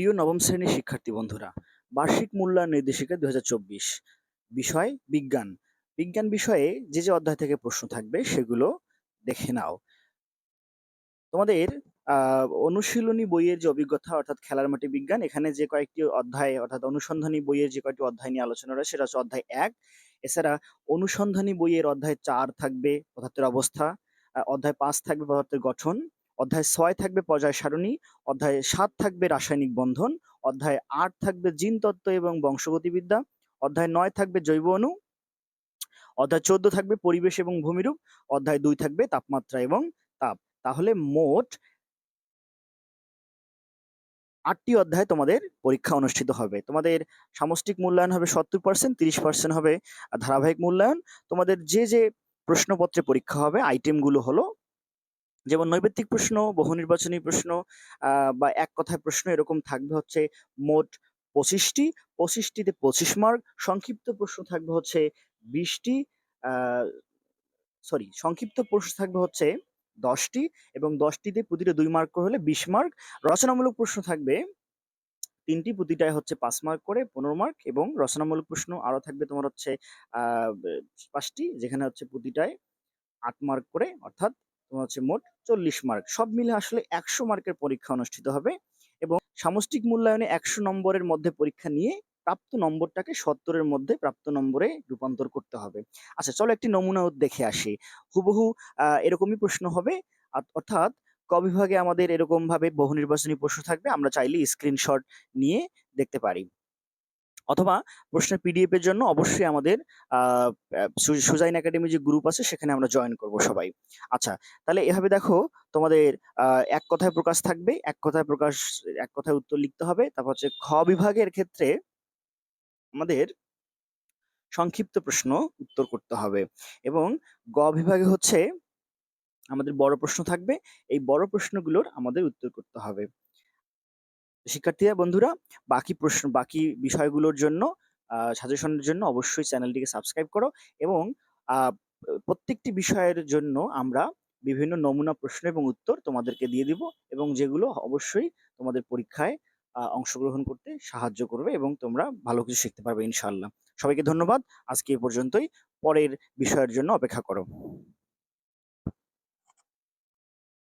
প্রিয় নবম শ্রেণির শিক্ষার্থী বন্ধুরা, বার্ষিক মূল্যায়ন নির্দেশিকা দুহাজার চব্বিশ। বিষয়, বিজ্ঞান। বিজ্ঞান বিষয়ে যে যে অধ্যায় থেকে প্রশ্ন থাকবে সেগুলো দেখে নাও। তোমাদের অনুশীলনী বইয়ের যে অভিজ্ঞতা, অর্থাৎ খেলার মাটি বিজ্ঞান, এখানে যে কয়েকটি অধ্যায়, অর্থাৎ অনুসন্ধানী বইয়ের যে কয়েকটি অধ্যায় নিয়ে আলোচনা রয়েছে, সেটা হচ্ছে অধ্যায় এক। এছাড়া অনুসন্ধানী বইয়ের অধ্যায় চার থাকবে, পদার্থের অবস্থা। অধ্যায় পাঁচ থাকবে, পদার্থের গঠন। অধ্যায় ছয় থাকবে পর্যায় সারণী, অধ্যায় সাত থাকবে রাসায়নিক বন্ধন, অধ্যায় আট থাকবে জিনতত্ত্ব এবং বংশগতিবিদ্যা, অধ্যায় নয় থাকবে জৈব অণু, অধ্যায় চোদ্দ থাকবে পরিবেশ এবং ভূমিরূপ, অধ্যায় দুই থাকবে তাপমাত্রা এবং তাপ। তাহলে মোট আটটি অধ্যায় তোমাদের পরীক্ষা অনুষ্ঠিত হবে। তোমাদের সামষ্টিক মূল্যায়ন হবে সত্তর পার্সেন্ট তিরিশ পার্সেন্ট হবে ধারাবাহিক মূল্যায়ন। তোমাদের যে যে প্রশ্নপত্রে পরীক্ষা হবে আইটেমগুলো হলো যেমন নৈবেত্তিক প্রশ্ন বহু নির্বাচনী প্রশ্ন বা এক কথায় প্রশ্ন এরকম থাকবে হচ্ছে মোট পঁচিশটি। পঁচিশটিতে পঁচিশ মার্ক। সংক্ষিপ্ত প্রশ্ন থাকবে হচ্ছে বিশটি সরি, সংক্ষিপ্ত প্রশ্ন থাকবে হচ্ছে দশটি এবং দশটিতে প্রতিটা দুই মার্ক করে হলে বিশ মার্ক। রচনামূলক প্রশ্ন থাকবে তিনটি, প্রতিটায় হচ্ছে পাঁচ মার্ক করে, পনেরো মার্ক এবং রচনামূলক প্রশ্ন আরও থাকবে তোমার হচ্ছে পাঁচটি যেখানে হচ্ছে প্রতিটায় আট মার্ক করে, অর্থাৎ তোমার হচ্ছে মোট চল্লিশ মার্ক সব মিলে আসলে একশো মার্কের পরীক্ষা অনুষ্ঠিত হবে এবং সামষ্টিক মূল্যায়নে একশো নম্বরের মধ্যে পরীক্ষা নিয়ে প্রাপ্ত নম্বরটাকে সত্তরের মধ্যে প্রাপ্ত নম্বরে রূপান্তর করতে হবে। আচ্ছা চলো একটি নমুনা দেখে আসি। হুবহু এরকমই প্রশ্ন হবে। অর্থাৎ ক বিভাগে আমাদের এরকম ভাবে বহু নির্বাচনী প্রশ্ন থাকবে, আমরা চাইলে স্ক্রিনশট নিয়ে দেখতে পারি। অথবা প্রশ্নের পিডিএফ এর জন্য অবশ্যই আমাদের সুজাইন একাডেমি যে গ্রুপ আছে সেখানে আমরা জয়েন করব সবাই। আচ্ছা তাহলে এভাবে দেখো তোমাদের এক কথায় প্রকাশ থাকবে, এক কথায় প্রকাশ, এক কথায় উত্তর লিখতে হবে। তারপর হচ্ছে খ বিভাগের ক্ষেত্রে আমাদের সংক্ষিপ্ত প্রশ্ন উত্তর করতে হবে এবং গ বিভাগে হচ্ছে আমাদের বড় প্রশ্ন থাকবে। এই বড় প্রশ্নগুলোর আমাদের উত্তর করতে হবে। শিক্ষার্থীরা, বন্ধুরা, বাকি প্রশ্ন, বাকি বিষয়গুলোর জন্য সাজেশনের জন্য অবশ্যই চ্যানেলটিকে সাবস্ক্রাইব করো এবং প্রত্যেকটি বিষয়ের জন্য আমরা বিভিন্ন নমুনা প্রশ্ন এবং উত্তর তোমাদেরকে দিয়ে দিব এবং যেগুলো অবশ্যই তোমাদের পরীক্ষায় অংশগ্রহণ করতে সাহায্য করবে এবং তোমরা ভালো কিছু শিখতে পারবে ইনশাআল্লাহ। সবাইকে ধন্যবাদ। আজকে এ পর্যন্তই। পরের বিষয়ের জন্য অপেক্ষা করো।